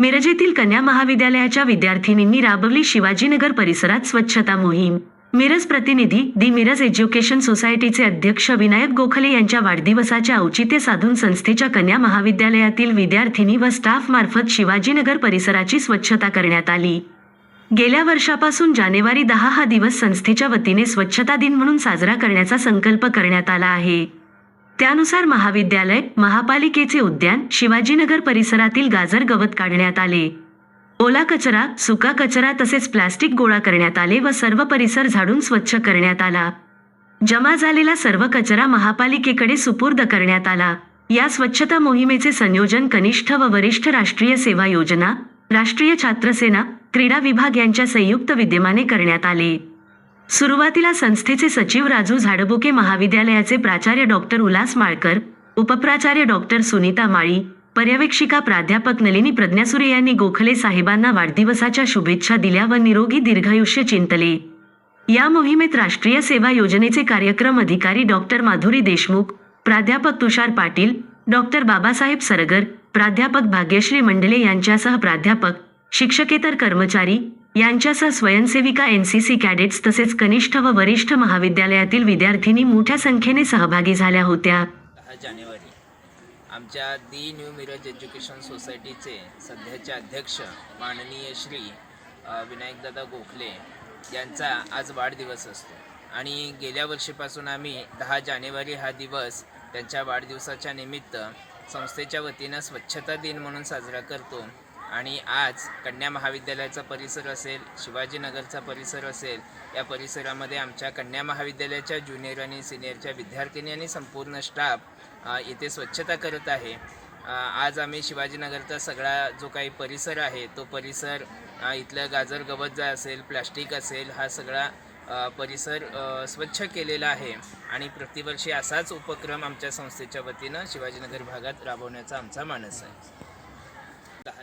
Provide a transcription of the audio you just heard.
मिरज येथील कन्या महाविद्यालयाच्या विद्यार्थिनींनी राबवली शिवाजीनगर परिसरात स्वच्छता मोहीम. मिरज प्रतिनिधी दी मिरज एज्युकेशन सोसायटीचे अध्यक्ष विनायक गोखले यांच्या वाढदिवसाचे औचित्य साधून संस्थेच्या कन्या महाविद्यालयातील विद्यार्थिनी व स्टाफ मार्फत शिवाजीनगर परिसराची स्वच्छता करण्यात आली. गेल्या वर्षापासून जानेवारी दहा हा दिवस संस्थेच्या वतीने स्वच्छता दिन म्हणून साजरा करण्याचा संकल्प करण्यात आला आहे. त्यानुसार महाविद्यालय महापालिकेचे उद्यान शिवाजीनगर परिसरातील गाजर गवत काढण्यात आले. ओला कचरा सुका कचरा तसेच प्लास्टिक गोळा करण्यात आले व सर्व परिसर झाडून स्वच्छ करण्यात आला. जमा झालेला सर्व कचरा महापालिकेकडे सुपूर्द करण्यात आला. या स्वच्छता मोहिमेचे संयोजन कनिष्ठ व वरिष्ठ राष्ट्रीय सेवा योजना राष्ट्रीय छात्रसेना क्रीडा विभाग यांच्या संयुक्त विद्यमाने करण्यात आले. सुरुवातीला संस्थेचे सचिव राजू झाडबुके महाविद्यालयाचे प्राचार्य डॉक्टर उल्हास माळकर उपप्राचार्य डॉक्टर सुनीता माळी पर्यवेक्षिका प्राध्यापक नलिनी प्रज्ञासुरे यांनी गोखले साहेबांना वाढदिवसाच्या शुभेच्छा दिल्या व निरोगी दीर्घायुष्य चिंतले. या मोहिमेत राष्ट्रीय सेवा योजनेचे कार्यक्रम अधिकारी डॉक्टर माधुरी देशमुख प्राध्यापक तुषार पाटील डॉक्टर बाबासाहेब सरगर प्राध्यापक भाग्यश्री मंडले यांच्यासह प्राध्यापक शिक्षकेतर कर्मचारी यांच्यासह स्वयंसेविका एनसीसी कॅडेट्स तसेच कनिष्ठ व वरिष्ठ महाविद्यालयातील विद्यार्थिनी मोठ्या संख्येने सहभागी झाल्या होत्या. दहा जानेवारी. आमच्या दी न्यू मिरज एज्युकेशन सोसायटीचे सध्याचे अध्यक्ष माननीय श्री विनायकदादा गोखले यांचा आज वाढदिवस असतो. आणि गेल्या वर्षीपासून आम्ही दहा जानेवारी हा दिवस त्यांच्या वाढदिवसाच्या निमित्त संस्थेच्या वतीनं स्वच्छता दिन म्हणून साजरा करतो. आणि आज कन्या महाविद्यालयाचा परिसर असेल शिवाजीनगरचा परिसर असेल या परिसरामध्ये आमच्या कन्या महाविद्यालयाच्या ज्युनियर आणि सिनियरच्या विद्यार्थिनी आणि संपूर्ण स्टाफ इथे स्वच्छता करत आहे. आज आम्ही शिवाजीनगरचा सगळा जो काही परिसर आहे तो परिसर इथलं गाजर गवत जा असेल प्लास्टिक असेल हा सगळा परिसर स्वच्छ केलेला आहे. आणि प्रतिवर्षी असाच उपक्रम आमच्या संस्थेच्या वतीनं शिवाजीनगर भागात राबवण्याचा आमचा मानस आहे दहा